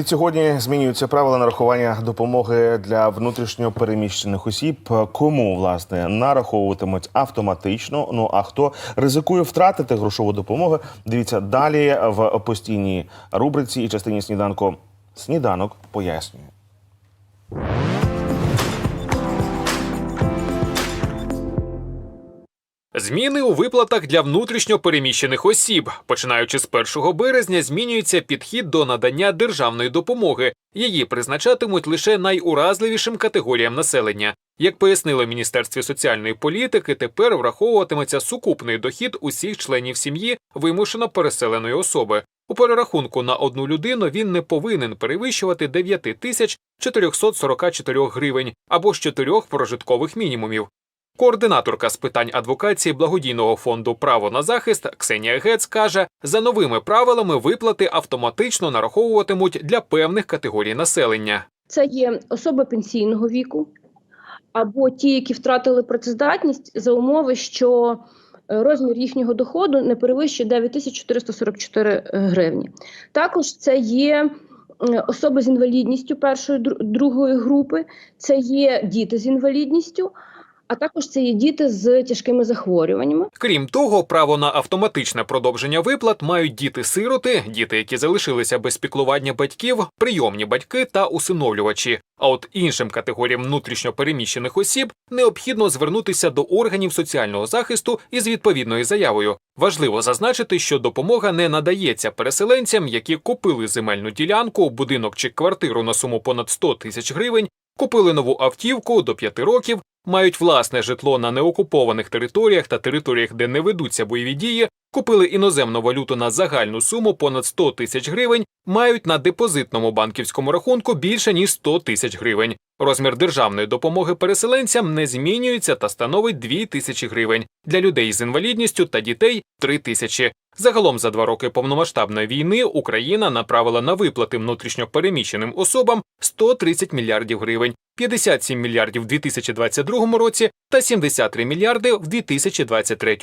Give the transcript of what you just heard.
Відсьогодні змінюються правила нарахування допомоги для внутрішньо переміщених осіб. Кому власне нараховуватимуть автоматично? Ну а хто ризикує втратити грошову допомогу? Дивіться далі в постійній рубриці і частині сніданку. Сніданок пояснює. Зміни у виплатах для внутрішньо переміщених осіб. Починаючи з 1 березня, змінюється підхід до надання державної допомоги. Її призначатимуть лише найуразливішим категоріям населення. Як пояснило Міністерство соціальної політики, тепер враховуватиметься сукупний дохід усіх членів сім'ї вимушено переселеної особи. У перерахунку на одну людину він не повинен перевищувати 9 тисяч 444 гривень або з чотирьох прожиткових мінімумів. Координаторка з питань адвокації благодійного фонду Право на захист Ксенія Гец каже, за новими правилами виплати автоматично нараховуватимуть для певних категорій населення. Це є особи пенсійного віку або ті, які втратили працездатність за умови, що е, розмір їхнього доходу не перевищує 9444 гривні. Також це є е, особи з інвалідністю першої дру- другої групи, це є діти з інвалідністю, а також це є діти з тяжкими захворюваннями. Крім того, право на автоматичне продовження виплат мають діти-сироти, діти, які залишилися без піклування батьків, прийомні батьки та усиновлювачі. А от іншим категоріям внутрішньо переміщених осіб необхідно звернутися до органів соціального захисту із відповідною заявою. Важливо зазначити, що допомога не надається переселенцям, які купили земельну ділянку, будинок чи квартиру на суму понад 100 тисяч гривень, купили нову автівку до 5 років, мають власне житло на неокупованих територіях та територіях, де не ведуться бойові дії, купили іноземну валюту на загальну суму понад 100 тисяч гривень, мають на депозитному банківському рахунку більше ніж 100 тисяч гривень. Розмір державної допомоги переселенцям не змінюється та становить 2 тисячі гривень. Для людей з інвалідністю та дітей 3 тисячі. Загалом за два роки повномасштабної війни Україна направила на виплати внутрішньо переміщеним особам 130 мільярдів гривень, 57 мільярдів у 2022 році та 73 мільярди в 2023.